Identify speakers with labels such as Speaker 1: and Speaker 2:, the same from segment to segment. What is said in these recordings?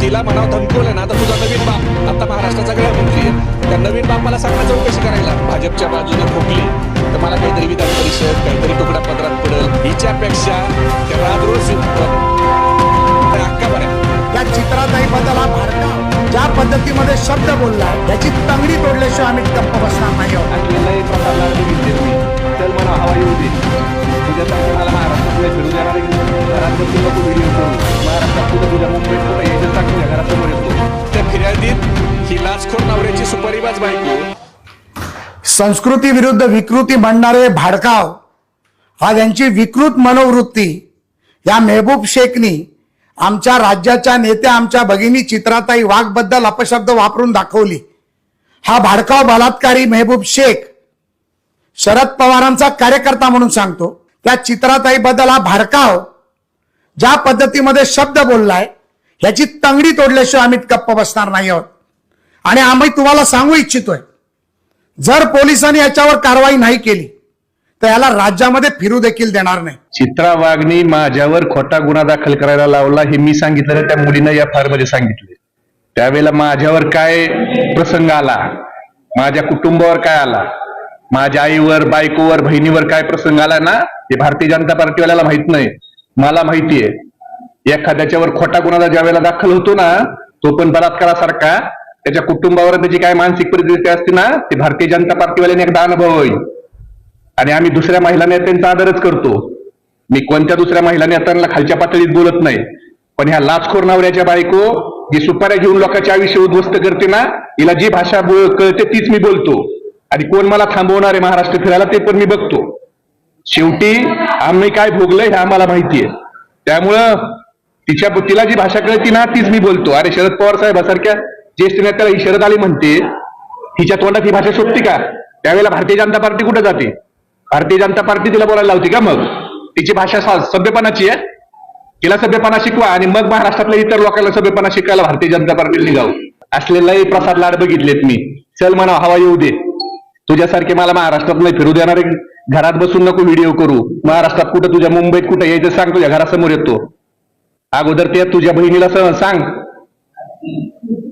Speaker 1: तिला म्हणावं धमकवलं ना तर तुझा नवीन बाप. आता महाराष्ट्राचा गृहमंत्री आहे. त्या नवीन बापाला सांगा चौकशी करायला. भाजपच्या बाजूने ठोकली. तर मला काहीतरी विधान परिषद काहीतरी तुकडा पदरात पडेल. हिच्यापेक्षा त्या राजरोज
Speaker 2: त्या चित्राताई बद्दल हा भडका ज्या पद्धतीमध्ये शब्द बोलला त्याची तंगडी तोडल्याशिवाय आम्ही गप्प बसणार नाही
Speaker 3: चल म्हणा हवा येऊ दे. तुझ्यासारखे मला महाराष्ट्रात फिरू देणार महाराष्ट्रात कुठं तुझ्या मुंबईत
Speaker 1: घुसखोर नवऱ्याची सुपारीबाज बायको.
Speaker 2: संस्कृती विरुद्ध विकृती म्हणणारे भाडकाव हा यांची विकृत मनोवृत्ती. या मेहबूब शेखनी आमच्या राज्याच्या नेत्या आमच्या भगिनी चित्राताई वाघबद्दल अपशब्द वापरून दाखवली. हा भाडकाव बलात्कारी मेहबूब शेख शरद पवारांचा कार्यकर्ता म्हणून सांगतो. त्या चित्राताईबद्दल हा भाडकाव ज्या पद्धतीमध्ये शब्द बोललाय याची तंगडी तोडल्याशिवाय आम्ही गप्प बसणार नाही आहोत. आणि आम्ही तुम्हाला सांगू इच्छितोय जर पोलिसांनी याच्यावर कारवाई नाही केली तर याला राज्यामध्ये फिरू देखील देणार नाही.
Speaker 3: चित्रा वाघनी माझ्यावर खोटा गुन्हा दाखल करायला लावला हे मी सांगितलं त्या मुलीनं या फार्ममध्ये सांगितले. त्यावेळेला माझ्यावर काय प्रसंग आला? माझ्या कुटुंबावर काय आला? माझ्या आईवर बायकोवर बहिणीवर काय प्रसंग आला ना? हे भारतीय जनता पार्टीवाल्याला माहीत नाही. मला माहितीये. एखाद्याच्यावर खोटा गुन्हा ज्या वेळेला दाखल होतो ना तो पण बलात्कारासारखा त्याच्या कुटुंबावर त्याची काय मानसिक परिस्थिती असते ना ते भारतीय जनता पार्टीवाल्याने एकदा अनुभव होईल. आणि आम्ही दुसऱ्या महिला नेत्यांचा आदरच करतो. मी कोणत्या दुसऱ्या महिला नेत्यांना खालच्या पातळीत बोलत नाही पण ह्या लाचखोर नवऱ्याच्या बायको जी सुपाऱ्या घेऊन लोकांचे आयुष्य उद्ध्वस्त करते ना हिला जी भाषा बोल- कळते तीच मी बोलतो. आणि कोण मला थांबवणार आहे महाराष्ट्र फिरायला ते पण मी बघतो. शेवटी आम्ही काय भोगलंय हे आम्हाला माहितीये त्यामुळं तिच्या तिला जी भाषा कळती ना तीच मी बोलतो. अरे शरद पवार साहेबासारख्या ज्येष्ठ नेत्याला शरद आली म्हणते तिच्या तोंडात ही भाषा शोधते का? त्यावेळेला भारतीय जनता पार्टी कुठे जाते? भारतीय जनता पार्टी तिला बोलायला लावते का मग? तिची भाषा सभ्यपणाची आहे? तिला सभ्यपणा शिकवा आणि मग महाराष्ट्रातल्या इतर लोकांना सभ्यपणा शिकायला भारतीय जनता पार्टीने निघाव. असलेलाही प्रसाद लाड बघितलेत मी. चल म्हणा हवा येऊ दे. तुझ्यासारखे मला महाराष्ट्रात नाही फिरू देणारे. घरात बसून नको व्हिडिओ करू. महाराष्ट्रात कुठं तुझ्या मुंबईत कुठं यायचं सांग तुझ्या घरासमोर येतो. अगोदर ते तुझ्या बहिणीला स- सांग.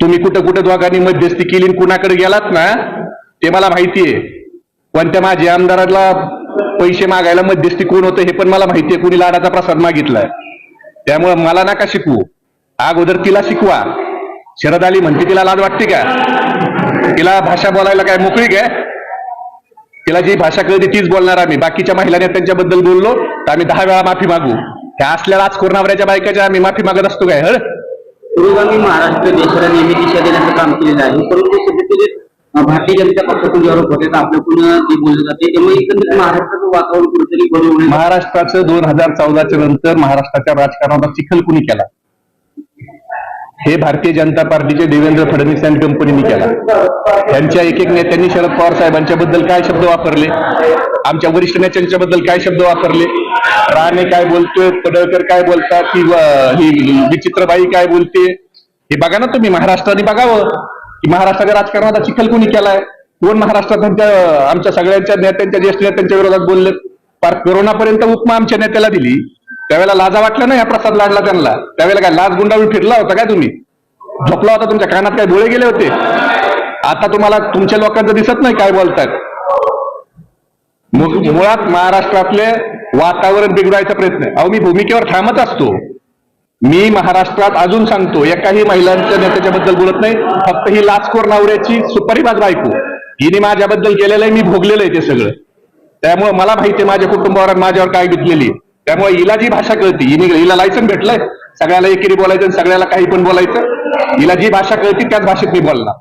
Speaker 3: तुम्ही कुठं कुठं दोघांनी मध्यस्थी केली आणि कुणाकडे गेलात ना ते मला माहितीये. कोणत्या माझ्या आमदाराला पैसे मागायला मध्यस्थी कोण होतं हे पण मला माहितीये कुणी लाडाचा प्रसाद मागितलाय. त्यामुळे मला नका शिकवू. अगोदर तिला शिकवा. शरद आली म्हणते तिला लाज वाटते का? तिला भाषा बोलायला काय मोकळी काय तिला जी भाषा कळते तीच बोलणार आम्ही. बाकीच्या महिला नेत्यांच्याबद्दल बोललो तर आम्ही दहा वेळा माफी मागू. ह्या असल्या आज नवऱ्याच्या बायकाच्या आम्ही माफी मागत असतो काय हळ
Speaker 4: पुरोगामी महाराष्ट्र देशाला नेहमी दिशा देण्याचं काम केलेलं आहे. परंतु सध्या भारतीय जनता पक्षातून जे आरोप होते तर आपल्याकडून ते बोललं जाते त्यामुळे एकंदरीत महाराष्ट्राचं वातावरण कुठेतरी बरोबर
Speaker 3: महाराष्ट्राचं दोन हजार चौदाच्या नंतर महाराष्ट्राच्या राजकारणाचा चिखल कुणी केला? हे भारतीय जनता पार्टीचे देवेंद्र फडणवीस यांनी कंपनीने केला. त्यांच्या एक एक नेत्यांनी शरद पवार साहेबांच्या बद्दल काय शब्द वापरले? आमच्या वरिष्ठ नेत्यांच्या बद्दल काय शब्द वापरले? राणे काय बोलतोय पडळकर काय बोलतात की ही विचित्रबाई काय बोलते हे बघा ना तुम्ही महाराष्ट्राने बघावं. की महाराष्ट्राच्या राजकारणाचा चिखल कोणी केलाय? कोण महाराष्ट्रात त्यांच्या आमच्या सगळ्यांच्या नेत्यांच्या ज्येष्ठ नेत्यांच्या विरोधात बोलले फार कोरोनापर्यंत उपमा आमच्या नेत्याला दिली. त्यावेळेला लाजा वाटला ना या प्रसाद लाडला त्यांना. त्यावेळेला काय लाज गुंडाळून फिरला होता काय तुम्ही? झोपला होता तुमच्या कानात काय डोळे गेले होते? आता तुम्हाला तुमच्या लोकांचं दिसत नाही काय बोलतात. मुळात महाराष्ट्रातले वातावरण बिघडायचा प्रयत्न अहो मी भूमिकेवर ठामच असतो. मी महाराष्ट्रात अजून सांगतो एकाही महिलांच्या नेत्याच्या बद्दल बोलत नाही. फक्त ही लाचखोर नवऱ्याची सुपारीबाज ऐकू हिने माझ्याबद्दल केलेलं आहे मी भोगलेलं आहे ते सगळं. त्यामुळे मला माहिती माझ्या कुटुंबावर माझ्यावर काय बितलेली त्यामुळे हिला जी भाषा कळती हिने हिला लायसन भेटलंय. सगळ्याला एकेरी बोलायचं सगळ्याला काही पण बोलायचं. हिला जी भाषा कळती त्याच भाषेत मी बोलणार.